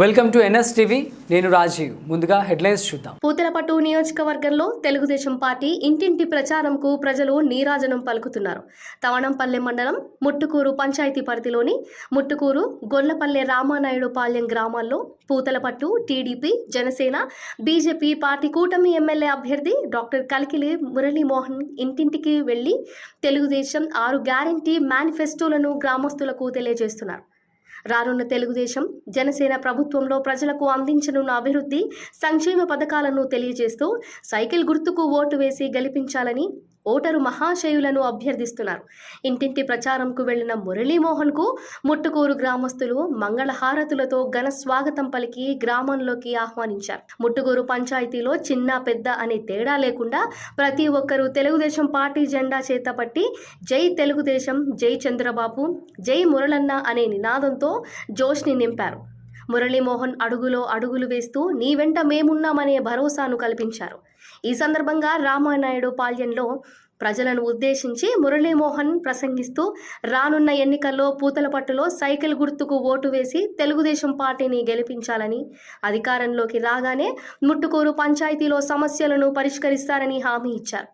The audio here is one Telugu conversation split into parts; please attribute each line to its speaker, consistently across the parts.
Speaker 1: వెల్కమ్ టు ఎన్ఎస్ టీవీ నేను రాజీవ్. ముందుగా హెడ్లైన్స్ చూద్దాం.
Speaker 2: పూతలపట్టు నియోజకవర్గంలో తెలుగుదేశం పార్టీ ఇంటింటి ప్రచారంకు ప్రజలు నీరాజనం పలుకుతున్నారు. తవణంపల్లె మండలం ముట్టుకూరు పంచాయతీ పరిధిలోని ముట్టుకూరు గొల్లపల్లె రామానాయుడు పాలెం గ్రామాల్లో Puthalapattu TDP Janasena BJP party కూటమి ఎమ్మెల్యే అభ్యర్థి డాక్టర్ కలికిలి మురళీమోహన్ ఇంటింటికి వెళ్ళి తెలుగుదేశం ఆరు గ్యారంటీ మేనిఫెస్టోలను గ్రామస్తులకు తెలియజేస్తున్నారు. రానున్న తెలుగుదేశం జనసేన ప్రభుత్వంలో ప్రజలకు అందించనున్న అభివృద్ధి సంక్షేమ పథకాలను తెలియజేస్తూ సైకిల్ గుర్తుకు ఓటు వేసి గెలిపించాలని ఓటరు మహాశయులను అభ్యర్థిస్తున్నారు. ఇంటింటి ప్రచారంకు వెళ్ళిన మురళీమోహన్కు ముట్టుకూరు గ్రామస్తులు మంగళహారతులతో ఘన స్వాగతం పలికి గ్రామంలోకి ఆహ్వానించారు. ముట్టుకూరు పంచాయతీలో చిన్న పెద్ద అనే తేడా లేకుండా ప్రతి ఒక్కరూ తెలుగుదేశం పార్టీ జెండా చేతపట్టి జై తెలుగుదేశం జై చంద్రబాబు జై మురళన్న అనే నినాదంతో జోష్ని నింపారు. మురళీమోహన్ అడుగులో అడుగులు వేస్తూ నీ వెంట మేమున్నామనే భరోసాను కల్పించారు. ఈ సందర్భంగా రామానాయుడు పాల్యంలో ప్రజలను ఉద్దేశించి మురళీమోహన్ ప్రసంగిస్తూ రానున్న ఎన్నికల్లో పూతలపట్టులో సైకిల్ గుర్తుకు ఓటు వేసి తెలుగుదేశం పార్టీని గెలిపించాలని అధికారంలోకి రాగానే ముట్టుకూరు పంచాయతీలో సమస్యలను పరిష్కరిస్తారని హామీ ఇచ్చారు.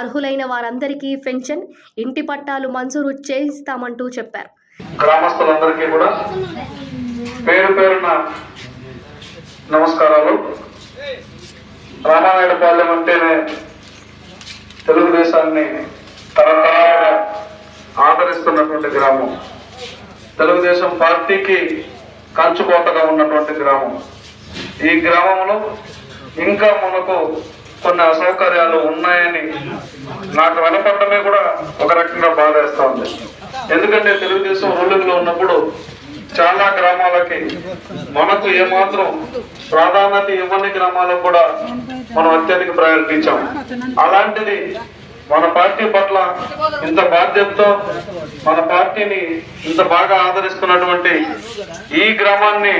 Speaker 2: అర్హులైన వారందరికీ పెన్షన్ ఇంటి పట్టాలు మంజూరు చేయిస్తామంటూ చెప్పారు.
Speaker 3: గ్రామస్తులందరికీ కూడా పేరు పేరున నమస్కారాలు. రామానాయుడుపాలెం అంటేనే తెలుగుదేశాన్ని తరతరాలుగా ఆదరిస్తున్నటువంటి గ్రామం. తెలుగుదేశం పార్టీకి కంచుకోటగా ఉన్నటువంటి గ్రామం. ఈ గ్రామంలో ఇంకా మనకు కొన్ని అసౌకర్యాలు ఉన్నాయని నాకు వినపడమే కూడా ఒక రకంగా బాధేస్తా ఉంది. ఎందుకంటే తెలుగుదేశం రూలింగ్లో ఉన్నప్పుడు చాలా గ్రామాలకి మనకు ఏమాత్రం ప్రాధాన్యత ఇవ్వని గ్రామాలకు కూడా మనం అత్యధిక ప్రయారిటీ ఇచ్చాం. అలాంటిది మన పార్టీ పట్ల ఇంత బాధ్యతతో మన పార్టీని ఇంత బాగా ఆదరిస్తున్నటువంటి ఈ గ్రామాన్ని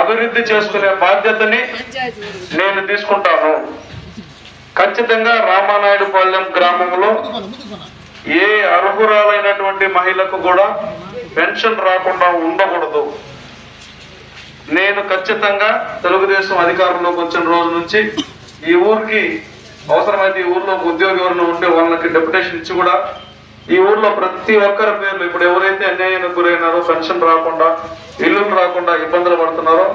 Speaker 3: అభివృద్ధి చేసుకునే బాధ్యతని నేను తీసుకుంటాను. ఖచ్చితంగా రామానాయుడుపాలెం గ్రామంలో ఏ అర్హురాలైనటువంటి మహిళకు కూడా పెన్షన్ రాకుండా ఉండకూడదు. నేను ఖచ్చితంగా తెలుగుదేశం అధికారంలోకి వచ్చిన రోజు నుంచి ఈ ఊరికి అవసరమైతే ఈ ఊర్లో ఉద్యోగి ఎవరైనా ఉంటే వాళ్ళకి డెప్యుటేషన్ ఇచ్చి కూడా ఈ ఊర్లో ప్రతి ఒక్కరి పేర్లు ఇప్పుడు ఎవరైతే అన్యాయానికి గురైనారో పెన్షన్ రాకుండా ఇల్లులు రాకుండా ఇబ్బందులు పడుతున్నారో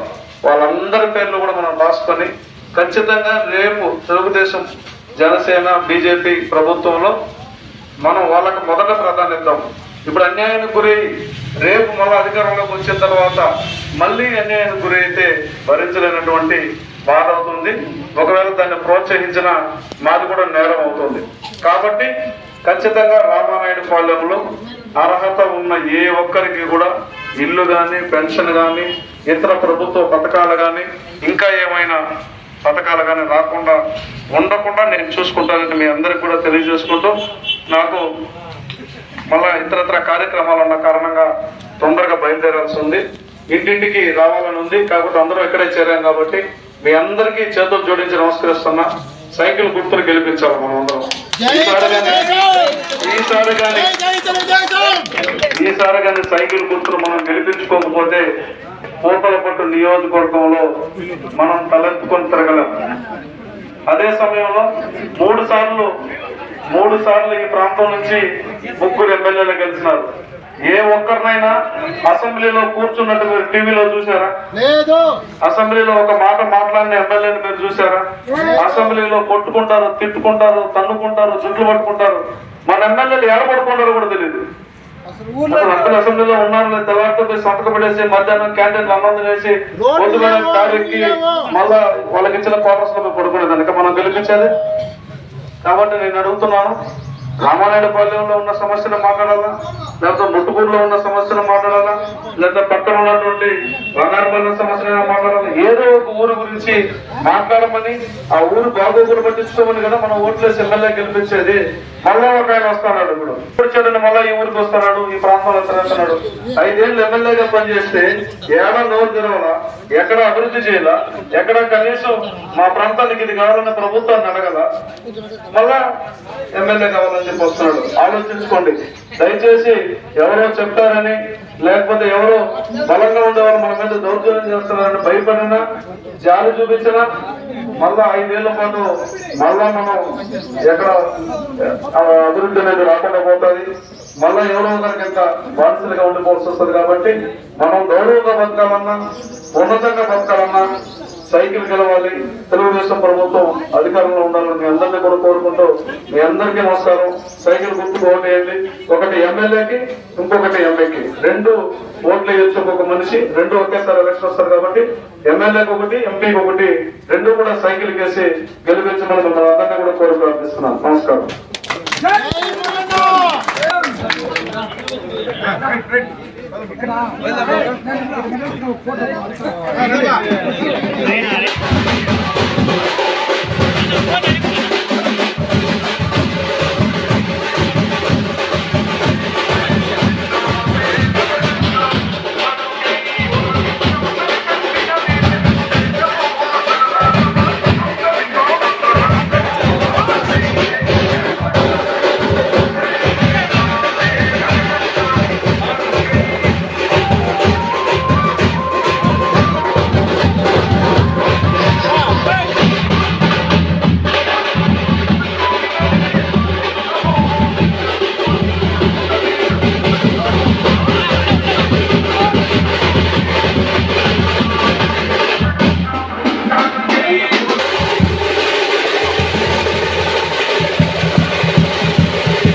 Speaker 3: వాళ్ళందరి పేర్లు కూడా మనం రాసుకొని ఖచ్చితంగా రేపు తెలుగుదేశం జనసేన బీజేపీ ప్రభుత్వంలో మనం వాళ్ళకి మొదట ప్రాధాన్యత ఇప్పుడు అన్యాయానికి గురి రేపు మళ్ళీ అధికారంలోకి వచ్చిన తర్వాత మళ్ళీ అన్యాయానికి గురి అయితే భరించలేనటువంటి బాధ అవుతుంది ఒకవేళ దాన్ని ప్రోత్సహించిన మాది కూడా నేరం అవుతుంది. కాబట్టి ఖచ్చితంగా రామానాయుడు పాలెంలో అర్హత ఉన్న ఏ ఒక్కరికి కూడా ఇల్లు కానీ పెన్షన్ కానీ ఇతర ప్రభుత్వ పథకాలు కానీ ఇంకా ఏమైనా పథకాలు కానీ రాకుండా ఉండకుండా నేను చూసుకుంటానని మీ అందరికి కూడా తెలియజేసుకుంటూ నాకు మళ్ళా ఇతరత్ర కార్యక్రమాలు ఉన్న కారణంగా తొందరగా బయలుదేరాల్సి ఉంది. ఇంటింటికి రావాలని ఉంది. కాకపోతే అందరూ ఇక్కడే చేరాం కాబట్టి మీ అందరికీ చేతులు జోడించి నమస్కరిస్తున్నా. సైకిల్ గుర్తులు గెలిపించాలి మనం అందరం. ఈసారి కానీ ఈసారి కానీ సైకిల్ గుర్తులు మనం గెలిపించుకోకపోతే పూతలపట్టు నియోజకవర్గంలో మనం తలెత్తుకొని తిరగలేం. అదే సమయంలో మూడు సార్లు మూడు సార్లు ఈ ప్రాంతం నుంచి ముగ్గురు ఎమ్మెల్యేలు గెలిచినారు. ఏ ఒక్కరినైనా అసెంబ్లీలో కూర్చున్నట్టు మీరు టీవీలో చూసారా
Speaker 4: లేదు.
Speaker 3: అసెంబ్లీలో ఒక మాట మాట్లాడిన ఎమ్మెల్యేని మీరు చూసారా అసెంబ్లీలో కొట్టుకుంటారు తిట్టుకుంటారు తన్నుకుంటారు జుట్లు పట్టుకుంటారు. మన ఎమ్మెల్యేలు ఏడబడుకుంటారో కూడా తెలియదు
Speaker 4: అసలు
Speaker 3: అసెంబ్లీలో ఉన్నారు పోయి సంతకం పెట్టేసి మధ్యాహ్నం క్యాంటీన్ అన్నం పొద్దున కారుకి మళ్ళా వాళ్ళకి ఇచ్చిన క్వార్టర్స్లో ఇక మనం గెలిపించేది? కాబట్టి నేను అడుగుతున్నాను రామానాయుడుపాలెంలో ఉన్న సమస్యను మాట్లాడాలా? లేకపోతే ముట్టుకూరులో ఉన్న సమస్యలు మాట్లాడాలా? లేదా పక్కన ఉన్నటువంటి బంగారుపల్లి సమస్యలు మాట్లాడాలా? ఏదో ఒక ఊరు గురించి మాట్లాడమని ఆ ఊరు బాగోగులు పట్టించుకోమని కదా మనం ఓట్లేసి ఎమ్మెల్యే గెలిపించేది. మళ్ళా ఒక ఆయన వస్తున్నాడు ఇప్పుడు. ఇప్పుడు చూడండి మళ్ళా ఈ ఊరికి వస్తున్నాడు ఈ ప్రాంతంలో తిరుగుతున్నాడు ఐదేళ్ళు ఎమ్మెల్యేగా పనిచేస్తే ఏడా నోరు తెరవాలా? ఎక్కడ అభివృద్ధి చేయాలా? ఎక్కడ కనీసం మా ప్రాంతానికి ఇది కావాలన్న ప్రభుత్వాన్ని అడగల? మళ్ళా ఎమ్మెల్యే కావాలని చెప్పి వస్తున్నాడు. ఆలోచించుకోండి. దయచేసి ఎవరో చెప్తారని లేకపోతే ఎవరో బలంగా ఉండేవాళ్ళు మన మీద దౌర్జన్యం చేస్తున్నారని భయపడినా జాలి చూపించినా మళ్ళా ఐదేళ్ళ పాటు మళ్ళా మనం ఎక్కడ అభివృద్ధి అనేది రాకుండా పోతుంది. మళ్ళా ఎవరో ఒకరికి ఇంకా బానిసలుగా ఉండిపోవాల్సి వస్తుంది కాబట్టి మనం గౌరవంగా బతకాలన్నా ఉన్నతంగా బతకాలన్నా సైకిల్ గెలవాలి తెలుగుదేశం ప్రభుత్వం అధికారంలో ఉండాలని మీ అందరినీ కూడా కోరుకుంటూ మీ అందరికీ నమస్కారం సైకిల్ గుర్తుకు ఓటేయండి ఒకటి ఎమ్మెల్యేకి ఇంకొకటి ఎంఏకి రెండు ఓట్లు వేయొచ్చు ఒక్కొక్క మనిషి రెండు ఒకేసారి ఎలక్షన్ వస్తారు కాబట్టి ఎమ్మెల్యేకి ఒకటి ఎంపీకి ఒకటి రెండు కూడా సైకిల్ కేసి గెలిపించమని మిమ్మల్ని అందరినీ కూడా కోరి ప్రార్థిస్తున్నాను నమస్కారం
Speaker 4: போட்டோ